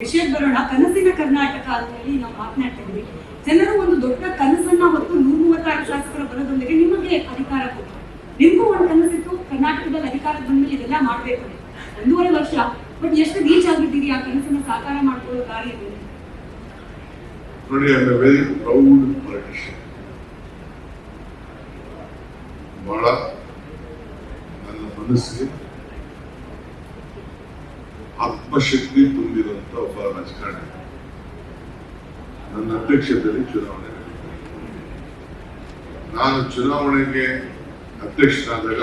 ವಿಷಯಕ್ಕೆ ಬರೋಣ ಕನಸಿನ ಕರ್ನಾಟಕ ಅಂತ ಹೇಳಿ ನಾವು ಮಾತನಾಡ್ತಾ ಜನರು ಒಂದು ದೊಡ್ಡ ಕನಸನ್ನ ಹೊತ್ತು ನೂರ ಮೂವತ್ತಾರು ಶಾಸಕರ ಬರೋದೊಂದಿಗೆ ನಿಮಗೆ ಅಧಿಕಾರ ಕೊಟ್ಟು ನಿಮಗೂ ಒಂದು ಕನಸಿತ್ತು, ಕರ್ನಾಟಕದಲ್ಲಿ ಅಧಿಕಾರ ಬಂದ್ಮೇಲೆ ಇದೆಲ್ಲ ಮಾಡ್ಬೇಕು. ಒಂದೂವರೆ ವರ್ಷ, ಬಟ್ ಎಷ್ಟು ರೀಚ್ ಆಗಿದ್ದೀರಿ ಆ ಕನಸನ್ನ ಸಾಕಾರ ಮಾಡ್ಕೊಳ್ಳೋ ಕಾರ್ಯ ಪಾಲಿಟಿಷಿಯನ್ ಬಹಳ ನನ್ನ ಮನಸ್ಸಿಗೆ ಆತ್ಮಶಕ್ತಿ ತುಂಬಿರುವಂತ ಒಬ್ಬ ರಾಜಕಾರಣಿ ನನ್ನ ಅಧ್ಯಕ್ಷತೆಯಲ್ಲಿ ಚುನಾವಣೆ ನಾನು ಚುನಾವಣೆಗೆ ಅಧ್ಯಕ್ಷನಾದಾಗ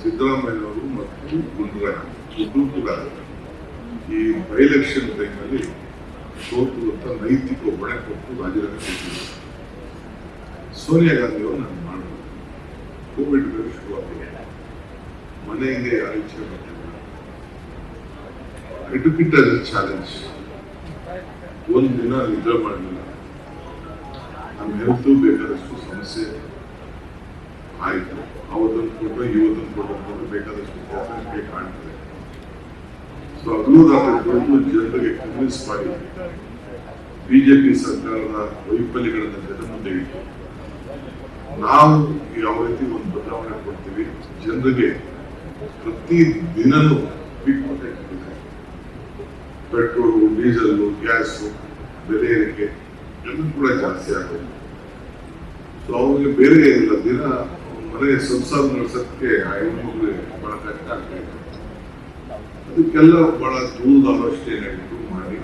ಸಿದ್ದರಾಮಯ್ಯನವರು ಮತ್ತು ಗುಂಡೂರಾಯ ಇಬ್ಬರು ಕೂಡ ಈ ಬೈ ಎಲೆಕ್ಷನ್ ಟೈಮಲ್ಲಿ ಸೋತು ಅಂತ ನೈತಿಕ ಹೊಣೆ ಕೊಟ್ಟು ರಾಜೀನಾಮೆ ಕೊಟ್ಟಿದ್ದರು. ಸೋನಿಯಾ ಗಾಂಧಿ ಅವರು ನಾನು ಮಾಡಿದ್ರು ಕೋವಿಡ್ ಶುರುವಾಗಿ ಮನೆಯಿಂದ ಯಾರು ಇಚ್ಛೆ ಎಟುಕಿಟ್ ಅಸ್ ಚಾಲೆಂಜ್ ಒಂದು ದಿನ ನಿದ್ರೆ ಮಾಡಲಿಲ್ಲ ನಮ್ಮ ಹೆಲ್ತ್ ಬೇಕಾದಷ್ಟು ಸಮಸ್ಯೆ ಆಯಿತು. ಅವತ್ತೊಂದು ಫೋಟೋ ಇವತ್ತೊಂದು ಫೋಟೋ ಫೋಟೋ ಬೇಕಾದಷ್ಟು ಪ್ರಾಬ್ಲಮ್ ಕಾಣ್ತದೆ. ಸೊ ಅದನ್ನೂ ರಾತ್ರಿ ಜನರಿಗೆ ಕನ್ವಿನ್ಸ್ ಮಾಡಿ ಬಿಜೆಪಿ ಸರ್ಕಾರದ ವೈಫಲ್ಯಗಳನ್ನು ಜನ ಮುಂದೆ ಇಟ್ಟು ನಾವು ಯಾವ ರೀತಿ ಒಂದು ಬದಲಾವಣೆ ಕೊಡ್ತೀವಿ, ಜನರಿಗೆ ಪ್ರತಿ ದಿನನೂ ಇದೆ ಪೆಟ್ರೋಲು ಡೀಸೆಲ್ಲು ಗ್ಯಾಸು ಬೆಲೆ ಏರಿಕೆ ಎಲ್ಲ ಕೂಡ ಜಾಸ್ತಿ ಆಗೋದು. ಸೊ ಅವ್ರಿಗೆ ಬೇರೆ ಇಲ್ಲ, ದಿನ ಮನೆ ಸಂಸಾರ ನಡೆಸೋಕ್ಕೆ ಹೆಣ್ಮಕ್ಳಿಗೆ ಬಹಳ ಕಷ್ಟ ಆಗ್ತಾ ಇದೆ. ಅದಕ್ಕೆಲ್ಲ ಬಹಳ ದೂರದ ಆಲೋಚನೆ ಮಾಡಿ,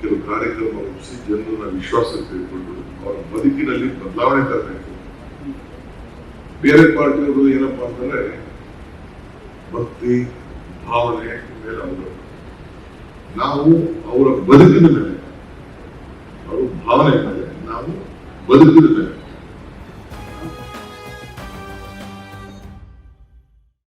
ಕೆಲವು ಕಾರ್ಯಕ್ರಮ ರೂಪಿಸಿ ಜನರನ್ನ ವಿಶ್ವಾಸ ತೆಗೆದುಕೊಂಡು ಅವರ ಬದುಕಿನಲ್ಲಿ ಬದಲಾವಣೆ ತರಬೇಕು. ಬೇರೆ ಪಾರ್ಟಿಯವರು ಏನಪ್ಪಾ ಅಂತಂದ್ರೆ ಭಕ್ತಿ, ಭಾವನೆ ಮೇಲೆ ಅವರು ನಾವು ಅವರ ಬದುಕಿನ ಮೇಲೆ ಅವರು ಭಾವನೆ ಮೇಲೆ ನಾವು ಬದುಕಿನ ಮೇಲೆ